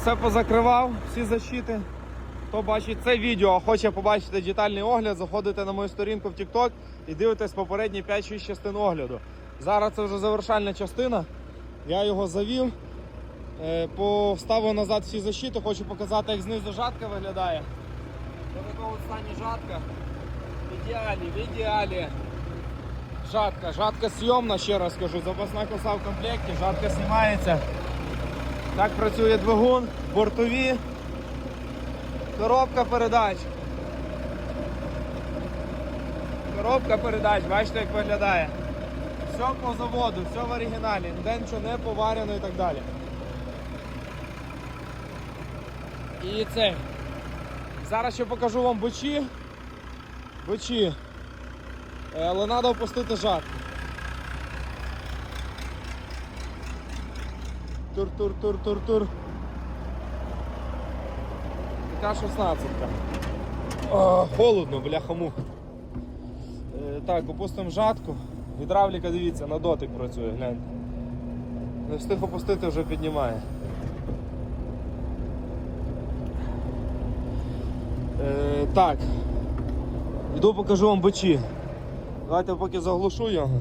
все позакривав, всі защити. Хто бачить це відео, а хоче побачити детальний огляд, заходите на мою сторінку в TikTok і дивитесь попередні 5-6 частин огляду. Зараз це вже завершальна частина. Я його завів, е, поставив назад всі защити, хочу показати, як знизу жатка виглядає. Ось такого стані жатка. В ідеалі, в ідеалі. Жатка, жатка зйомна, ще раз кажу, запасна коса в комплекті, жатка знімається. Так працює двигун, бортові, коробка передач. Коробка передач, бачите, як виглядає. Все по заводу, все в оригіналі, ніде нічого не поварено і так далі. І це. Зараз ще покажу вам. Бичі. Е, Але треба опустити жар. Тур-тур-тур-тур-тур. Така 16. О, холодно, бляха-муха. Е, так, опустимо жатку. Гідравліка, дивіться, на дотик працює, гляньте. Не встиг опустити, вже піднімає. Е, так. Іду покажу вам бичі. Давайте поки заглушу його.